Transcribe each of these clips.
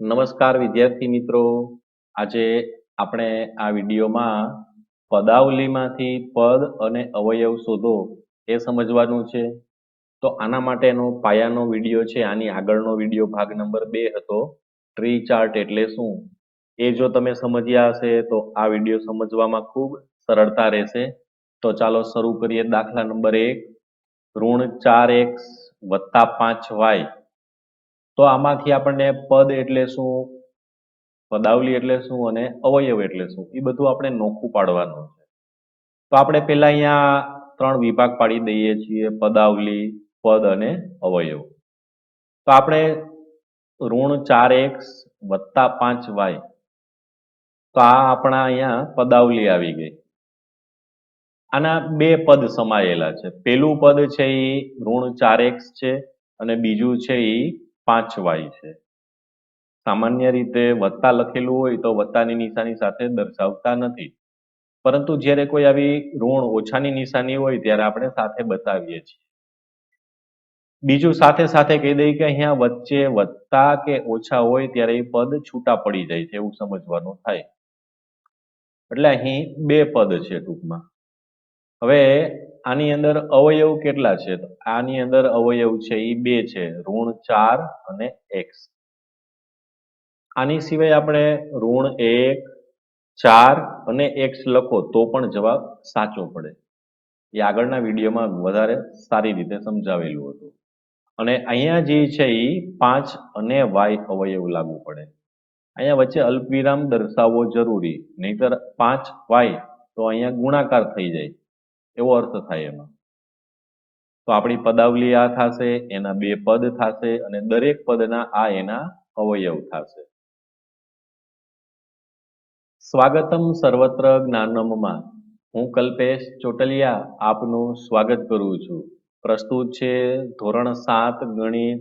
નમસ્કાર વિદ્યાર્થી મિત્રો. આજે આપણે આ વિડીયોમાં પદાવલીમાંથી પદ અને અવયવ શોધો એ સમજવાનું છે. તો આના માટેનો પાયાનો વીડિયો છે. આની આગળનો વીડિયો ભાગ નંબર બે હતો. ટ્રી ચાર્ટ એટલે શું? એ જો તમે સમજ્યા હશે તો આ વીડિયો સમજવામાં ખૂબ સરળતા રહેશે. તો ચાલો શરૂ કરીએ દાખલા નંબર એક. ઋણ ચાર એક્સ વત્તા પાંચ વાય. તો આમાંથી આપણને પદ એટલે શું? પદાવલી એટલે શું અને અવયવ એટલે શું? એ બધું આપણે નોખું પાડવાનું છે. તો આપણે પહેલા અહીંયા ત્રણ વિભાગ પાડી દઈએ છીએ, પદાવલી, પદ અને અવયવ. તો આપણે ઋણ ચાર એક્સ વત્તા પાંચ વાય. તો આ આપણા અહીંયા પદાવલી આવી ગઈ. આના બે પદ સમાયેલા છે. પેલું પદ છે એ ઋણ ચાર એક્સ છે અને બીજું છે એ પાંચ વાય છે. સામાન્ય રીતે વત્તા લખેલું હોય તો વત્તાની નિશાની સાથે દર્શાવતા નથી. પરંતુ જ્યારે કોઈ આવી ઋણ ઓછાની નિશાની હોય ત્યારે આપણે સાથે બતાવીએ છીએ. બીજું સાથે સાથે કહી દઈએ કે અહીંયા વચ્ચે વત્તા કે ઓછા હોય ત્યારે એ પદ છૂટા પડી જાય છે એવું સમજવાનું થાય. એટલે અહીં બે પદ છે ટૂંકમાં. હવે આની અંદર અવયવ કેટલા છે? આની અંદર અવયવ છે એ બે છે, ઋણ ચાર અને એક્સ. આની સિવાય આપણે ઋણ એક, ચાર અને એક્સ લખો તો પણ જવાબ સાચો પડે. એ આગળના વિડીયોમાં વધારે સારી રીતે સમજાવેલું હતું. અને અહીંયા જે છે એ પાંચ અને વાય અવયવ લાગુ પડે. અહીંયા વચ્ચે અલ્પવિરામ દર્શાવવો જરૂરી, નહીતર પાંચ વાય તો અહીંયા ગુણાકાર થઈ જાય. એવો અર્થ થાય એમાં. તો આપણી પદાવલી આ થશે, એના બે પદ થશે અને દરેક પદના આ એના અવયવ થશે. સ્વાગતમ સર્વત્ર જ્ઞાનમમાં હું કલ્પેશ ચોટલિયા આપનું સ્વાગત કરું છું. પ્રસ્તુત છે ધોરણ સાત ગણિત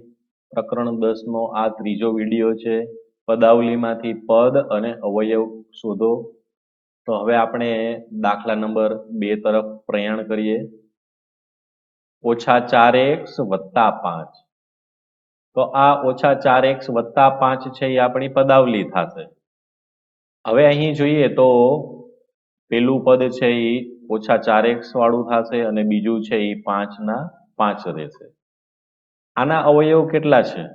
પ્રકરણ દસ નો આ ત્રીજો વીડિયો છે. પદાવલીમાંથી પદ અને અવયવ શોધો. તો હવે આપણે દાખલા નંબર બે તરફ પ્રયાણ કરીએ. ઓછા ચાર એક્સ વત્તા પાંચ. તો આ ઓછા ચાર એક્સ વત્તા પાંચ છે એ આપણી પદાવલી થશે. હવે અહીં જોઈએ તો પેલું પદ છે એ ઓછા ચાર એક્સ વાળું થશે અને બીજું છે એ પાંચના પાંચ રહેશે. આના અવયવ કેટલા છે?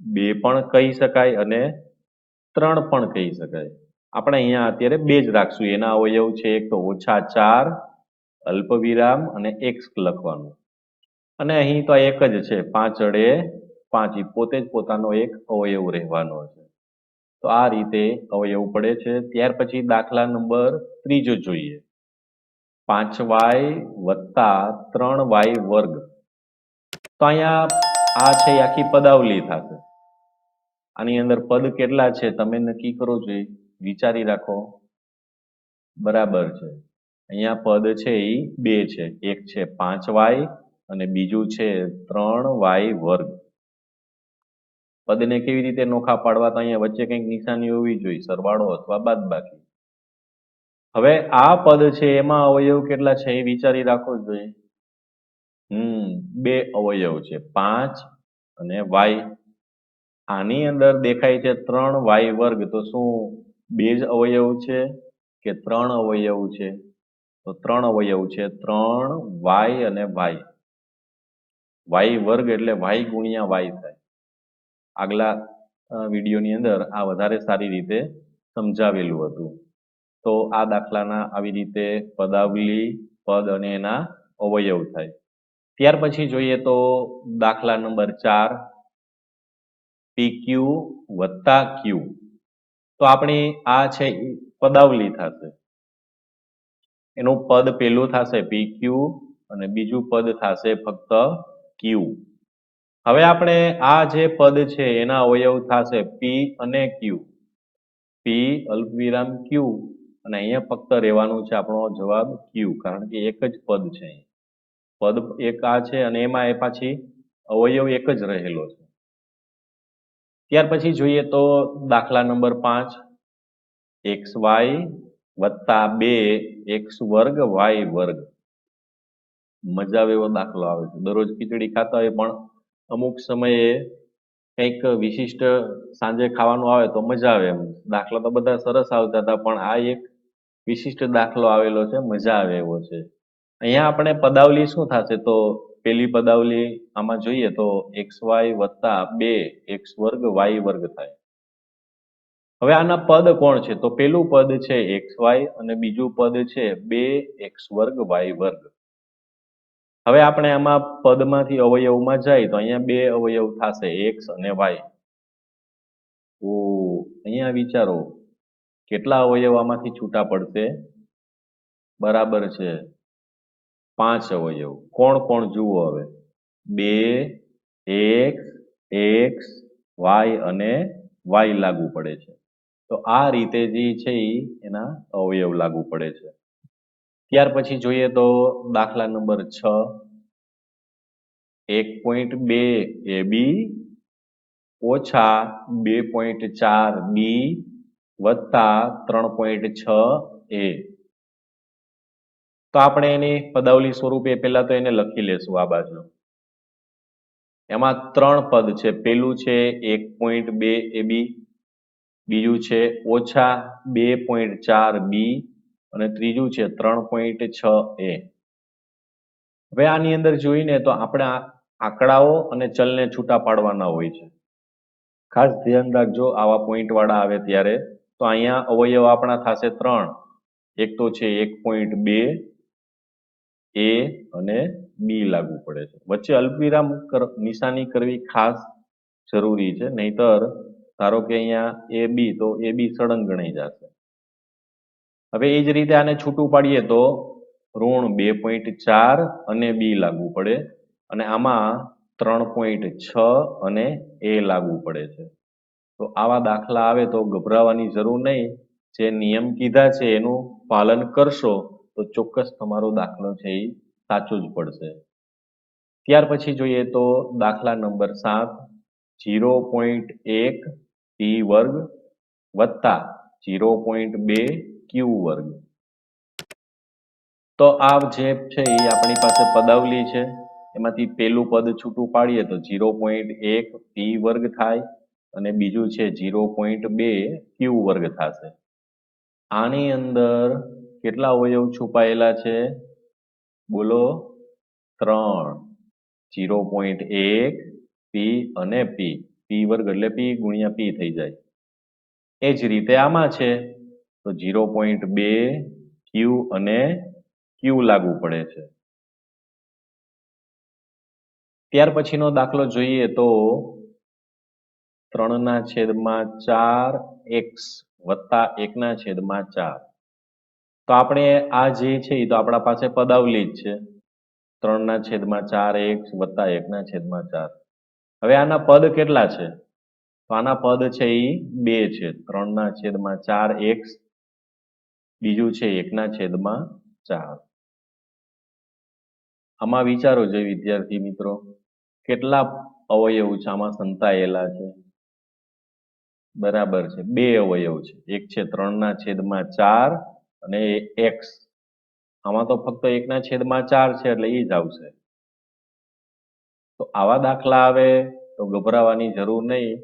બે પણ કહી શકાય અને ત્રણ પણ કહી શકાય. આપણે અહીંયા અત્યારે બે જ રાખશું. એના અવયવ છે એક તો ઓછા ચાર, અલ્પવિરામ અને એક્સ લખવાનું. અને અહીં તો એક જ છે પાંચ. અડે પાંચ પોતે જ પોતાનો એક અવયવ રહેવાનો છે. તો આ રીતે અવયવ પડે છે. ત્યાર પછી દાખલા નંબર ત્રીજો જોઈએ. પાંચ વાય વત્તા ત્રણ વાય વર્ગ. તો અહીંયા આ છે આખી પદાવલી થશે. આની અંદર પદ કેટલા છે, તમે નક્કી કરો જોઈએ વિચારી રાખો. બરાબર છે. અહીંયા પદ છે એ બે છે. એક છે પાંચ વાય અને બીજું છે ત્રણ વાય વર્ગ. પદને કેવી રીતે નોખા પાડવા તો અહીંયા વચ્ચે કંઈક નિશાની હોવી જોઈએ, સરવાળો અથવા બાદબાકી. હવે આ પદ છે એમાં અવયવ કેટલા છે એ વિચારી રાખવો જોઈએ. હમ, બે અવયવ છે, પાંચ અને વાય. આની અંદર દેખાય છે ત્રણ વાય વર્ગ, તો શું? બે જ અવયવ છે કે ત્રણ અવયવ છે? તો ત્રણ અવયવ છે. ત્રણ વાય અને વાય. વાય વર્ગ એટલે વાય ગુણ્યા વાય થાય. આગલા વિડીયોની અંદર આ વધારે સારી રીતે સમજાવેલું હતું. તો આ દાખલાના આવી રીતે પદાવલી, પદ અને એના અવયવ થાય. ત્યાર પછી જોઈએ તો દાખલા નંબર ચાર. પી ક્યુ વત્તા ક્યુ. તો આપણી આ છે પદાવલી થશે. એનું પદ પહેલું થશે ક્યુ અને બીજું પદ થશે ફક્ત ક્યુ હવે આપણે આ જે પદ છે એના અવયવ થશે પી અને ક્યુ પી અલ્પવિરામ ક્યુ અને અહીંયા ફક્ત રહેવાનું છે આપણો જવાબ ક્યુ કારણ કે એક જ પદ છે પદ એક આ છે અને એમાં એ પાછી અવયવ એક જ રહેલો છે. ત્યાર પછી જોઈએ તો દાખલા નંબર પાંચ. એક્સ વાય વત્તા બે એક્સ વર્ગ વાય વર્ગ. મજા આવે એવો દાખલો આવે છે. દરરોજ ખીચડી ખાતા હોય પણ અમુક સમયે કંઈક વિશિષ્ટ સાંજે ખાવાનું આવે તો મજા આવે એમ. દાખલા તો બધા સરસ આવતા હતા પણ આ એક વિશિષ્ટ દાખલો આવેલો છે. મજા આવે એવો છે. અહીંયા આપણે પદાવલી શું થશે તો પેલી પદાવલી આમાં જોઈએ તો એક્સ વાય વત્તા બે એક્સ વર્ગ વાય વર્ગ થાય. હવે આના પદ કોણ છે? તો પેલું પદ છે એક્સ વાય અને બીજું પદ છે બે એક્સ વર્ગ વાય વર્ગ. હવે આપણે આમાં પદમાંથી અવયવમાં જાય તો અહીંયા બે અવયવ થશે, એક્સ અને વાય. ઓ, અહીંયા વિચારો, કેટલા અવયવ આમાંથી છૂટા પડશે? બરાબર છે. પાંચ અવયવ કોણ કોણ જુઓ હવે? બે એક્સ એક્સ વાય અને વાય લાગુ પડે છે. તો આ રીતે જે છે એ એના અવયવ લાગુ પડે છે. ત્યાર પછી જોઈએ તો દાખલા નંબર છ. એક પોઈન્ટ બે એ બી ઓછા બે પોઈન્ટ ચાર બી વત્તા ત્રણ પોઈન્ટ છ એ. તો આપણે એની પદાવલી સ્વરૂપે પહેલા તો એને લખી લેશું આ બાજુ. એમાં ત્રણ પદ છે. પેલું છે એક પોઈન્ટ બે એ બી બીજું છે ઓછા બે પોઈન્ટ ચાર બી અને ત્રીજું છે ત્રણ પોઈન્ટ છ એ. હવે આની અંદર જોઈને તો આપણે આંકડાઓ અને ચલને છૂટા પાડવાના હોય છે. ખાસ ધ્યાન રાખજો આવા પોઈન્ટ વાળા આવે ત્યારે. તો અહીંયા અવયવ આપણા થશે ત્રણ. એક તો છે એક પોઈન્ટ બે એ અને બી લાગુ પડે છે. વચ્ચે અલ્પવિરામ નિશાની કરવી ખાસ જરૂરી છે, નહીતર ધારો કે અહીંયા એ બી તો એ બી સળંગ ગણાઈ જશે. હવે એ જ રીતે આને છૂટું પાડીએ તો ઋણ બે પોઈન્ટ ચાર અને બી લાગુ પડે અને આમાં ત્રણ પોઈન્ટ છ અને એ લાગુ પડે છે. તો આવા દાખલા આવે તો ગભરાવાની જરૂર નહીં. જે નિયમ કીધા છે એનું પાલન કરશો તો ચોક્કસ તમારો દાખલો છે એ સાચો જ પડશે. ત્યાર પછી જોઈએ તો દાખલા નંબર સાત જીરો પોઈન્ટ એક પી વર્ગ વત્તા જીરો પોઈન્ટ બે ક્યુ વર્ગ. તો આ જે છે એ આપણી પાસે પદાવલી છે. એમાંથી પેલું પદ છૂટું પાડીએ તો જીરો પોઈન્ટ એક પી વર્ગ થાય અને બીજું છે જીરો પોઈન્ટ બે ક્યુ વર્ગ થશે. આની અંદર કેટલા અવયવ છુપાયેલા છે? બોલો. ત્રણ. જીરો પોઈન્ટ એક પી અને પી પી વર્ગ એટલે પી ગુણ્યા પી થઈ જાય. એ જ રીતે આમાં છે. તો જીરો પોઈન્ટ બે ક્યુ અને ક્યુ લાગુ પડે છે. ત્યાર પછીનો દાખલો જોઈએ તો ત્રણના છેદમાં ચાર એક્સ વત્તા એકના છેદમાં ચાર. તો આપણે આ જે છે એ તો આપણા પાસે પદાવલી જ છે. ત્રણના છેદમાં ચાર એક્સ વત્તા એકના છેદમાં ચાર. હવે આના પદ કેટલા છે? તો આના પદ છે એ બે છે. ત્રણના છેદમાં ચાર એક્સ બીજું છે એકના છેદમાં ચાર. આમાં વિચારો જે વિદ્યાર્થી મિત્રો, કેટલા અવયવ છે? આમાં સંતાયેલા છે. બરાબર છે. બે અવયવ છે. એક છે ત્રણના છેદમાં ચાર અને એક્સ આમાં તો ફક્ત એકના છેદમાં ચાર છે એટલે એ જ આવશે. તો આવા દાખલા આવે તો ગભરાવાની જરૂર નહીં.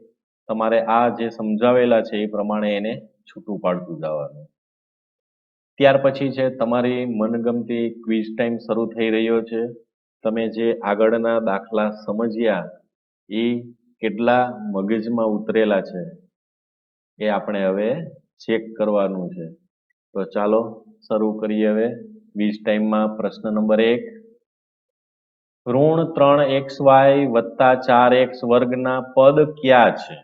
તમારે આ જે સમજાવેલા છે એ પ્રમાણે એને છૂટું પાડતું જવાનું. ત્યાર પછી છે તમારી મનગમતી ક્વિઝ ટાઈમ શરૂ થઈ રહ્યો છે. તમે જે આગળના દાખલા સમજ્યા, એ કેટલા મગજમાં ઉતરેલા છે એ આપણે હવે ચેક કરવાનું છે. તો ચાલો શરૂ કરીએ હવે. વીસ ટાઈમમાં પ્રશ્ન નંબર એક. ઋણ ત્રણ એક્સ વાય વત્તા ચાર એક્સ વર્ગના પદ ક્યાં છે?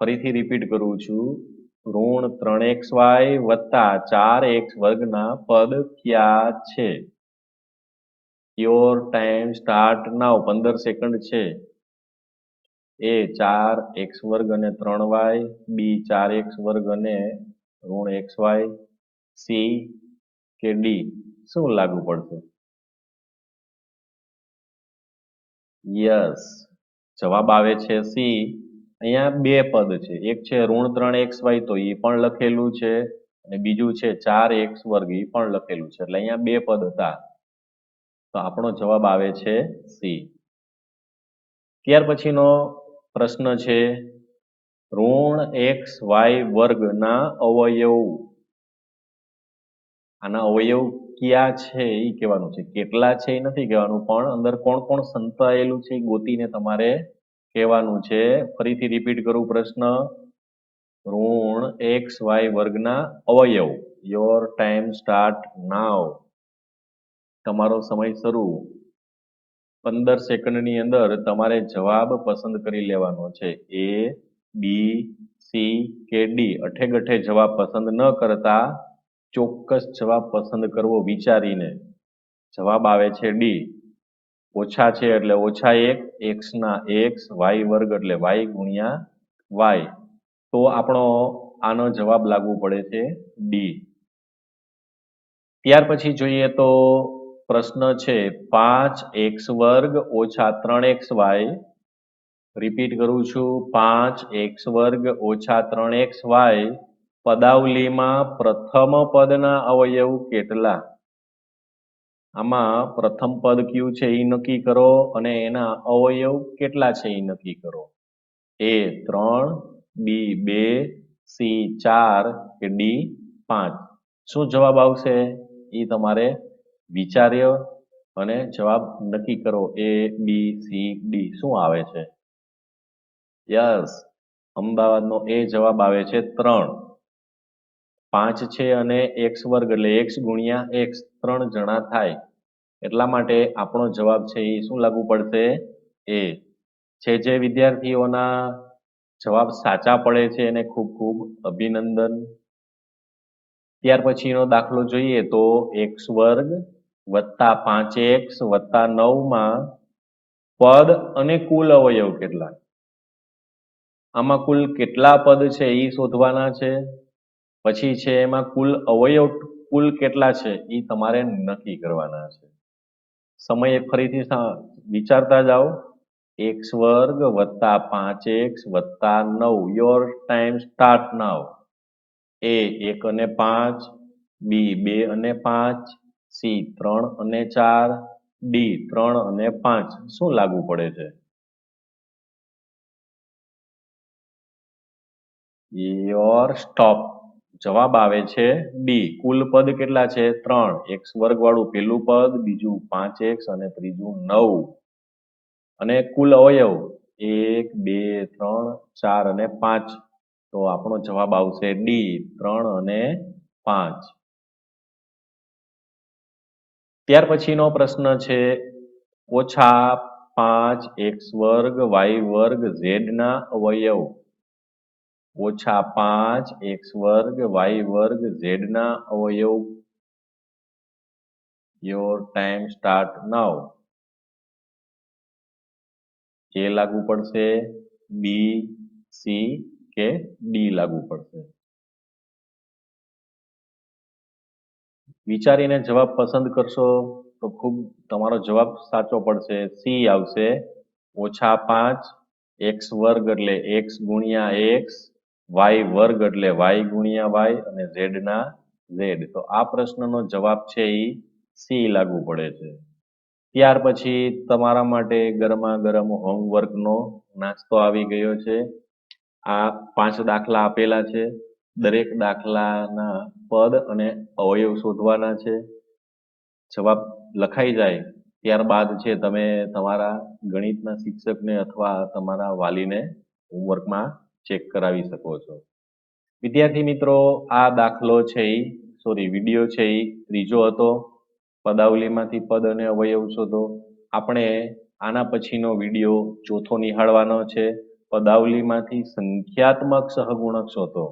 ફરીથી રિપીટ કરું છું. ઋણ ત્રણ એક્સ વાય વત્તા ચાર એક્સ વર્ગના પદ ક્યાં છે? યોર ટાઈમ સ્ટાર્ટ નાવ પંદર સેકન્ડ છે. એ ચાર એક્સ વર્ગ અને ત્રણ વાય. બી ચાર એક્સ વર્ગ અને ઋણ એક્સ વાય સી કે ડી શું લાગુ પડશે? યસ જવાબ આવે છે સી અહીંયા બે પદ છે. એક છે ઋણ ત્રણ એક્સ વાય તો એ પણ લખેલું છે. અને બીજું છે ચાર એક્સ વર્ગ એ પણ લખેલું છે. એટલે અહીંયા બે પદ હતા. તો આપણો જવાબ આવે છે સી ત્યાર પછીનો પ્રશ્ન છે ઋણ એક્સ વાય વર્ગના અવયવ. આના અવયવ ક્યાં છે એ કહેવાનું છે. કેટલા છે એ નથી કહેવાનું, પણ અંદર કોણ કોણ સંતાયેલું છે એ ગોતીને તમારે કહેવાનું છે. ફરીથી રિપીટ કરું પ્રશ્ન. ઋણ એક્સ વાય વર્ગના અવયવ. યોર ટાઈમ સ્ટાર્ટ નાવ તમારો સમય શરૂ. પંદર સેકન્ડની અંદર તમારે જવાબ પસંદ કરી લેવાનો છે. એ બી સી કે ડી અઠે ગઠે જવાબ પસંદ ન કરતા ચોક્કસ જવાબ પસંદ કરવો વિચારીને જવાબ આવે છે ડી ઓછા છે એટલે ઓછા એક એક્સ ના એક્સ વાય વર્ગ એટલે વાય ગુણ્યા વાય તો આપણો આનો જવાબ લાગુ પડે છે ડી ત્યાર પછી જોઈએ તો પ્રશ્ન છે પાંચ એક્સ વર્ગ ઓછા ત્રણ એક્સ વાય રિપીટ કરું છું. પાંચ એક્સ વર્ગ ઓછા ત્રણ એક્સ વાય પદાવલીમાં પ્રથમ પદના અવયવ કેટલા? આમાં પ્રથમ પદ કયું છે એ નક્કી કરો અને એના અવયવ કેટલા છે એ નક્કી કરો? એ ત્રણ, બી બે, સી ચાર કે ડી પાંચ. શું જવાબ આવશે? એ તમારે વિચાર્યો અને જવાબ નક્કી કરો. A, B, C, D. શું આવે છે? યસ. અમદાવાદનો એ જવાબ આવે છે ત્રણ. પાંચ છે અને એક્સ વર્ગ એટલે એક્સ ગુણ્યા એક્સ, ત્રણ જણા થાય. એટલા માટે આપણો જવાબ છે એ શું લાગુ પડશે? એ. છે જે વિદ્યાર્થીઓના જવાબ સાચા પડે છે એને ખૂબ ખૂબ અભિનંદન. ત્યાર પછીનો દાખલો જોઈએ તો એક્સ વર્ગ વત્તા પાંચ એક્સ વત્તા નવમાં પદ અને કુલ અવયવ કેટલા? આમાં કુલ કેટલા પદ છે એ શોધવાના છે? પછી છે એમાં કુલ અવયવ કુલ કેટલા છે એ તમારે નક્કી કરવાના છે. સમય ફરીથી વિચારતા જાઓ. એક્સ વર્ગ વત્તા પાંચ એક્સ વત્તા નવ. Your time start now A એક અને પાંચ, બી બે અને પાંચ, સી ત્રણ અને ચાર, ડી ત્રણ અને પાંચ. શું લાગુ પડે છે? યોર સ્ટોપ જવાબ આવે છે ડી કુલ પદ કેટલા છે? ત્રણ. એક્સ વર્ગ વાળું પેલું પદ, બીજું પાંચ એક્સ અને ત્રીજું નવ. અને કુલ અવયવ? એક, બે, ત્રણ, ચાર અને પાંચ. તો આપણો જવાબ આવશે ડી ત્રણ અને પાંચ. ત્યાર પછીનો પ્રશ્ન છે, ઓછા પાંચ એક્સ વર્ગ વાય વર્ગ ઝેડ ના અવયવ. ઓછા પાંચ એક્સ વર્ગ વાય વર્ગ ઝેડ ના અવયવ. Your time start now A લાગુ પડશે? બી, સી કે ડી લાગુ પડશે? વિચારીને જવાબ પસંદ કરશો તો ખૂબ તમારો જવાબ સાચો પડશે. સી આવશે. ઓછા પાંચ એક્સ વર્ગ એટલે એક્સ ગુણ્યા એક્સ વાય વર્ગ એટલે વાય ગુણ્યા વાય અને ઝેડ ના ઝેડ. તો આ પ્રશ્નનો જવાબ છે એ સી લાગુ પડે છે. ત્યાર પછી તમારા માટે ગરમા ગરમ હોમવર્કનો નાસ્તો આવી ગયો છે. આ પાંચ દાખલા આપેલા છે. દરેક દાખલાના પદ અને અવયવ શોધવાના છે. જવાબ લખાઈ જાય. ત્યારબાદ છે તમે તમારા ગણિતના શિક્ષકને અથવા તમારા વાલીને હોમવર્કમાં ચેક કરાવી શકો છો. વિદ્યાર્થી મિત્રો, આ દાખલો છે એ સોરી વીડિયો છે એ ત્રીજો હતો. પદાવલીમાંથી પદ અને અવયવ શોધો. આપણે આના પછીનો વીડિયો ચોથો નિહાળવાનો છે. પદાવલીમાંથી સંખ્યાત્મક સહગુણક શોધો.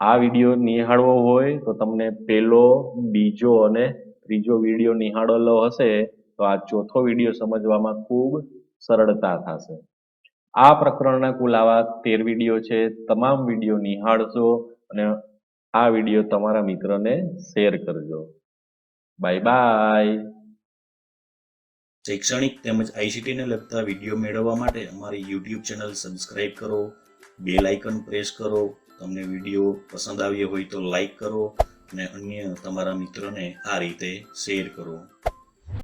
આ વીડિયો નિહાળવો હોય તો તમને પેલો, બીજો અને ત્રીજો વીડિયો નિહાળેલો હશે તો આ ચોથો વીડિયો સમજવામાં ખૂબ સરળતા થશે. આ પ્રકરણના કુલ આવા તેર વીડિયો છે, તમામ વીડિયો નિહાળજો અને આ વીડિયો તમારા મિત્રને શેર કરજો. Bye bye. શૈક્ષણિક તેમજ આઈસીટીને લગતા વીડિયો મેળવવા માટે અમારી યુટ્યુબ ચેનલ સબસ્ક્રાઇબ કરો, બેલ આઇકન પ્રેસ કરો, તમને વીડિયો પસંદ આવ્યો હોય તો લાઈક કરો અને અન્ય તમારા મિત્રોને આ રીતે શેર કરો.